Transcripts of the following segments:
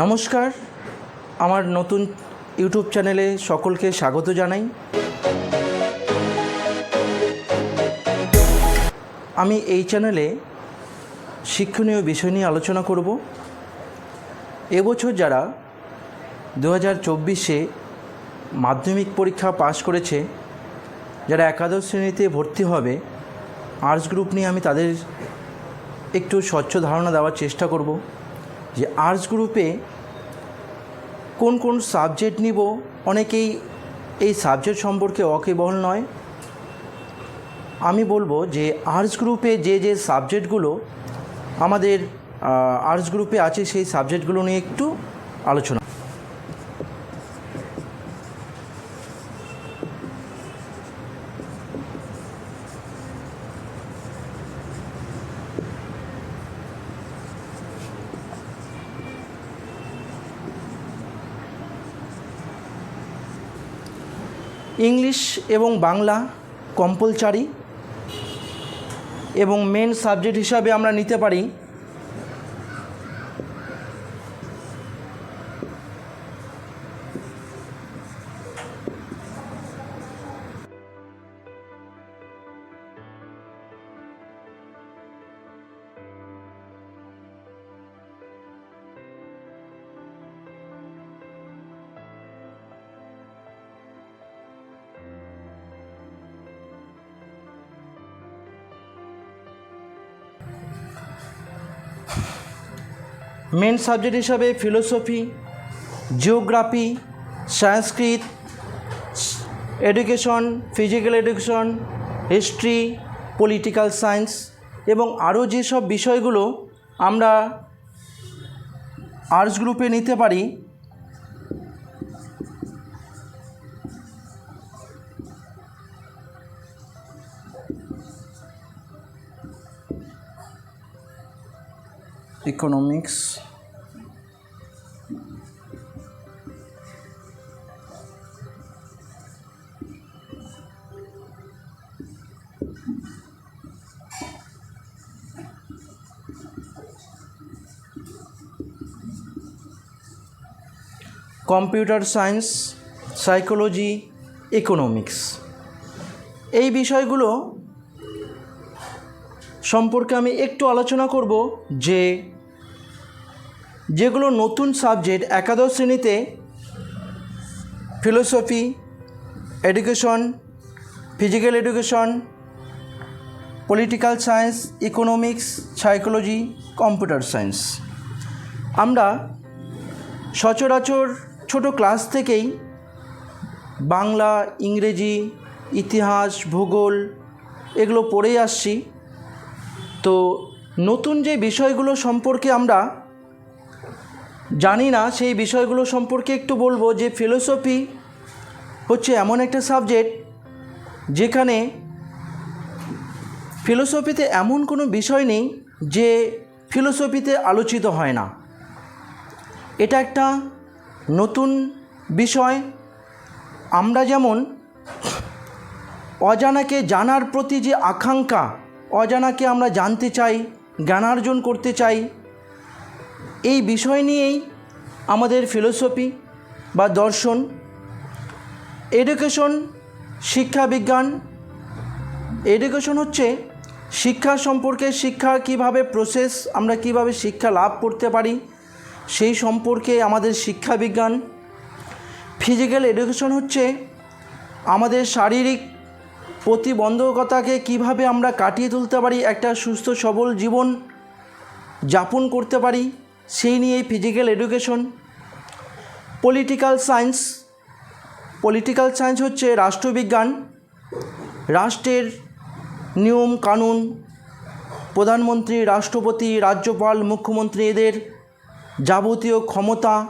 নমস্কার। আমার নতুন ইউটিউব চ্যানেলে সকলকে স্বাগত জানাই। আমি এই চ্যানেলে শিক্ষণীয় বিষয় নিয়ে আলোচনা করব। এবছর যারা দু হাজার চব্বিশে মাধ্যমিক পরীক্ষা পাশ করেছে, যারা একাদশ শ্রেণীতে ভর্তি হবে আর্টস গ্রুপ নিয়ে আমি তাদের একটু স্বচ্ছ ধারণা দেওয়ার চেষ্টা করব। যে আর্টস গ্রুপে কোন কোন সাবজেক্ট নিব? অনেকেই এই সাবজেক্ট সম্পর্কে অকেবহল নয়। আমি বলব যে আর্টস গ্রুপে যে যে সাবজেক্টগুলো আমাদের আর্টস গ্রুপে আছে সেই সাবজেক্টগুলো নিয়ে একটু আলোচনা। ইংলিশ এবং বাংলা কম্পালসারি এবং মেন সাবজেক্ট হিসাবে আমরা নিতে পারি মেন সাবজেক্ট হিসাবে philosophy, geography, Sanskrit, education, physical education, history, political science এবং আরও যেসব বিষয়গুলো আমরা আর্টস গ্রুপে নিতে পারি, economics computer science, psychology, economics. এই বিষয়গুলো সম্পর্কে আমি একটু আলোচনা করব যে যেগুলো নতুন সাবজেক্ট একাদশ শ্রেণীতে philosophy, education, physical education, political science, economics, psychology, computer science. আমরা সচরাচর ছোট ক্লাস থেকেই বাংলা, ইংরেজি, ইতিহাস, ভূগোল এগুলো পড়েই আসছি। তো নতুন যে বিষয়গুলো সম্পর্কে আমরা জানি না, সেই বিষয়গুলো সম্পর্কে একটু বলব যে ফিলোসফি হচ্ছে এমন একটা সাবজেক্ট যেখানে ফিলোসফিতে এমন কোনো বিষয় নেই যে ফিলোসফিতে আলোচিত হয় না। এটা একটা নতুন বিষয়। আমরা যেমন অজানাকে জানার প্রতি যে আকাঙ্ক্ষা, অজানাকে আমরা জানতে চাই, জ্ঞানার্জন করতে চাই, এই বিষয় নিয়েই আমাদের ফিলোসফি বা দর্শন এডুকেশন শিক্ষা বিজ্ঞান এডুকেশন হচ্ছে শিক্ষা সম্পর্কে শিক্ষা কীভাবে প্রসেস আমরা কীভাবে শিক্ষা লাভ করতে পারি সেই সম্পর্কে আমাদের শিক্ষা বিজ্ঞান ফিজিক্যাল এডুকেশন হচ্ছে আমাদের শারীরিক প্রতিবন্ধকতাকে কীভাবে আমরা কাটিয়ে তুলতে পারি, একটা সুস্থ সবল জীবন যাপন করতে পারি, সেই নিয়েই physical education political science political science হচ্ছে রাষ্ট্রবিজ্ঞান, রাষ্ট্রের নিয়ম, কানুন, প্রধানমন্ত্রী, রাষ্ট্রপতি, রাজ্যপাল, মুখ্যমন্ত্রী, এদের যাবতীয় ক্ষমতা,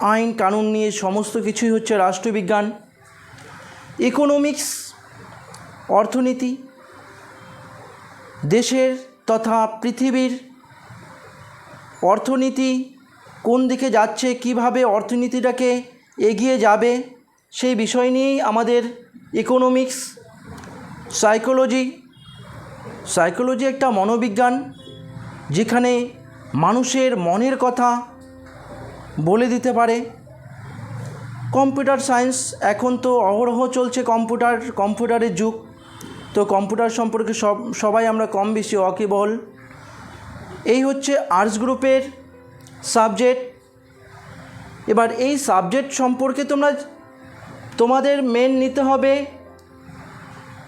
আইন, কানুন নিয়ে সমস্ত কিছুই হচ্ছে রাষ্ট্রবিজ্ঞান। ইকোনমিক্স অর্থনীতি, দেশের তথা পৃথিবীর অর্থনীতি কোন দিকে যাচ্ছে, কীভাবে অর্থনীতিটাকে এগিয়ে যাবে, সেই বিষয় নিয়েই আমাদের ইকোনমিক্স সাইকোলজি সাইকোলজি একটা মনোবিজ্ঞান, যেখানে মানুষের মনের কথা বলে দিতে পারে। কম্পিউটার সায়েন্স এখন তো অহরহ চলছে কম্পিউটার, কম্পিউটারের যুগ। তো কম্পিউটার সম্পর্কে সব, সবাই আমরা কম বেশি ওয়াকিবহল। এই হচ্ছে আর্টস গ্রুপের সাবজেক্ট এবার এই সাবজেক্ট সম্পর্কে তোমরা, তোমাদের মেন নিতে হবে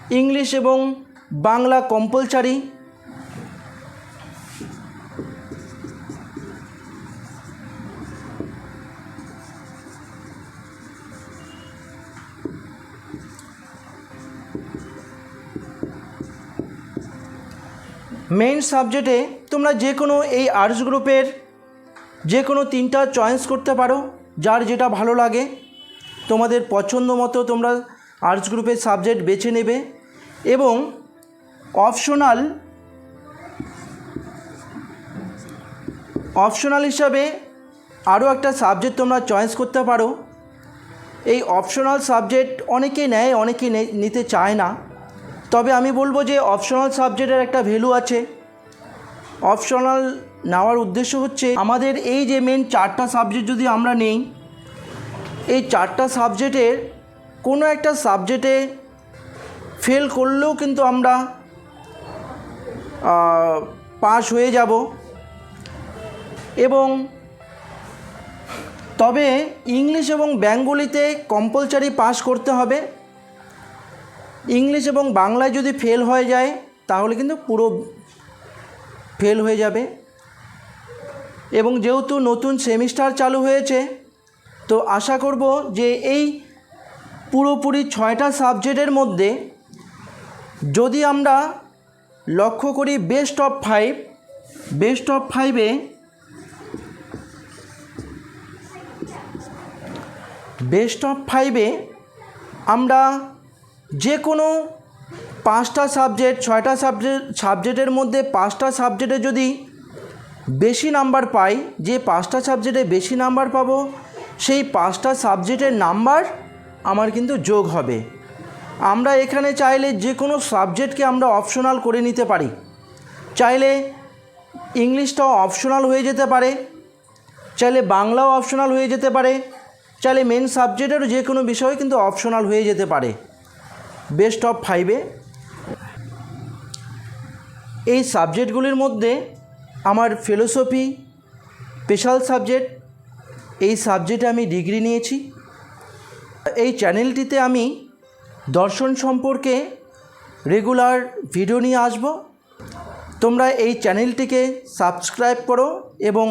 ইংলিশ এবং বাংলা কম্পালসারি মেইন সাবজেক্টে তোমরা যে কোনো এই আর্টস গ্রুপের যে কোনো তিনটা চয়েস করতে পারো, যার যেটা ভালো লাগে, তোমাদের পছন্দ মতো তোমরা আর্টস গ্রুপের সাবজেক্ট বেছে নেবে এবং অপশনাল অপশনাল হিসাবে আরও একটা সাবজেক্ট তোমরা চয়েস করতে পারো। এই অপশনাল সাবজেক্ট অনেকেই নেয়, অনেকেই নিতে চায় না। তবে আমি বলব যে অপশনাল সাবজেক্টের একটা ভ্যালু আছে। অপশনাল নেওয়ার উদ্দেশ্য হচ্ছে আমাদের এই যে মেন চারটা সাবজেক্ট যদি আমরা নেই, এই চারটা সাবজেক্টের কোনো একটা সাবজেক্টে ফেল করলেও কিন্তু আমরা পাস হয়ে যাব। এবং তবে ইংলিশ এবং বেঙ্গলিতে কম্পালসারি পাস করতে হবে। ইংলিশ এবং বাংলায় যদি ফেল হয়ে যায়, তাহলে কিন্তু পুরো ফেল হয়ে যাবে। এবং যেহেতু নতুন সেমিস্টার চালু হয়েছে, তো আশা করব যে এই পুরোপুরি ছয়টা সাবজেক্টের মধ্যে যদি আমরা লক্ষ্য করি best of five, best of ফাইভে বেস্ট অফ ফাইভে আমরা যে কোনো পাঁচটা সাবজেক্ট ছয়টা সাবজেক্ট সাবজেক্টের মধ্যে পাঁচটা সাবজেক্টে যদি বেশি নাম্বার পাই, যে পাঁচটা সাবজেক্টে বেশি নাম্বার পাবো, সেই পাঁচটা সাবজেক্টের নাম্বার আমার কিন্তু যোগ হবে। আমরা এখানে চাইলে যে কোনো সাবজেক্টকে আমরা অপশনাল করে নিতে পারি। চাইলে ইংলিশটাও অপশনাল হয়ে যেতে পারে, চাইলে বাংলাও অপশনাল হয়ে যেতে পারে, চাইলে মেন সাবজেক্টেরও যে কোনো বিষয় কিন্তু অপশনাল হয়ে যেতে পারে। বেস্ট অফ ফাইভে এই সাবজেক্টগুলির মধ্যে আমার ফিলোসফি স্পেশাল সাবজেক্ট এই সাবজেক্টে আমি ডিগ্রি নিয়েছি। এই চ্যানেলটিতে আমি দর্শন সম্পর্কে রেগুলার ভিডিও নিয়ে আসব। তোমরা এই চ্যানেলটিকে সাবস্ক্রাইব করো এবং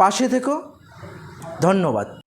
পাশে থেকো। ধন্যবাদ।